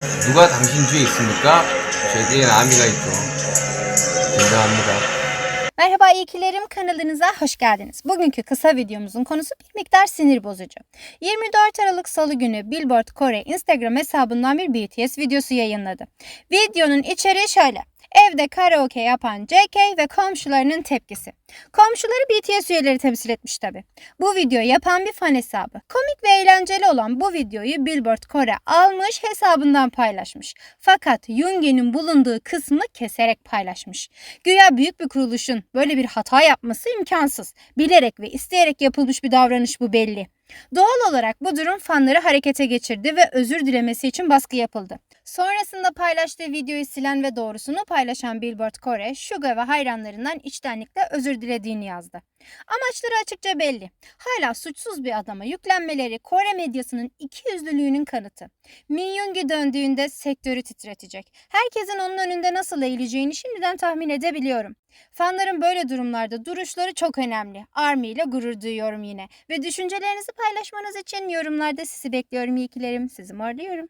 누가 당신 뒤에 있습니까? 저에 뒤에는 아미가 있죠. 굉장합니다. Merhaba iyikilerim kanalınıza hoş geldiniz. Bugünkü kısa videomuzun konusu bir miktar sinir bozucu. 24 Aralık Salı günü Billboard Kore Instagram hesabından bir BTS videosu yayınladı. Videonun içeriği şöyle. Evde karaoke yapan JK ve komşularının tepkisi. Komşuları BTS üyeleri temsil etmiş tabi. Bu videoyu yapan bir fan hesabı. Komik ve eğlenceli olan bu videoyu Billboard Kore almış hesabından paylaşmış. Fakat Yoongi'nin bulunduğu kısmı keserek paylaşmış. Güya büyük bir kuruluşun böyle bir hata yapması imkansız. Bilerek ve isteyerek yapılmış bir davranış bu belli. Doğal olarak bu durum fanları harekete geçirdi ve özür dilemesi için baskı yapıldı. Sonrasında paylaştığı videoyu silen ve doğrusunu paylaşan Billboard Kore, Suga ve hayranlarından içtenlikle özür dilediğini yazdı. Amaçları açıkça belli. Hala suçsuz bir adama yüklenmeleri Kore medyasının ikiyüzlülüğünün kanıtı. Min Yoongi döndüğünde sektörü titretecek. Herkesin onun önünde nasıl eğileceğini şimdiden tahmin edebiliyorum. Fanların böyle durumlarda duruşları çok önemli. Army ile gurur duyuyorum yine. Ve düşüncelerinizi paylaşmanız için yorumlarda sizi bekliyorum iyikilerim. Sizi morluyorum.